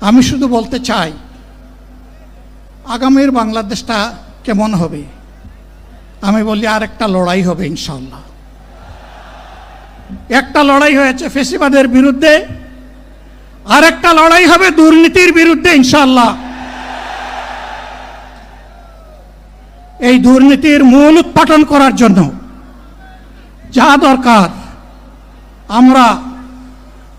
আমি শুধু বলতে চাই, আগামীর বাংলাদেশটা কেমন হবে? আমি বলি আর একটা লড়াই হবে ইনশাল্লাহ একটা লড়াই হয়েছে ফেসিবাদের বিরুদ্ধে আর একটা লড়াই হবে দুর্নীতির বিরুদ্ধে ইনশাল্লাহ এই দুর্নীতির মূল উৎপাটন করার জন্য যা দরকার, আমরা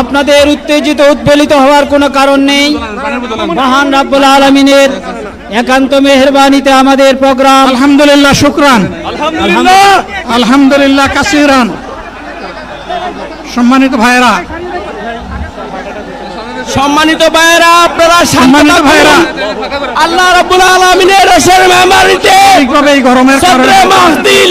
আপনাদের উত্তেজিত উদ্বেলিত হওয়ার কোনো কারণ নেই। মহান রাব্বুল আলমিনের একান্ত মেহরবানিতে আমাদের প্রোগ্রাম। আলহামদুলিল্লাহ শুক্রান। আলহামদুলিল্লাহ। কাসিরান। সম্মানিত ভাইরা সম্মানিত ভাইয়েরা আপনারা সম্মানিত ভাইয়েরা। আল্লাহ রাব্বুল আলামিনের রসের মেহমানিতে এই গরমের কারণে মাহদিল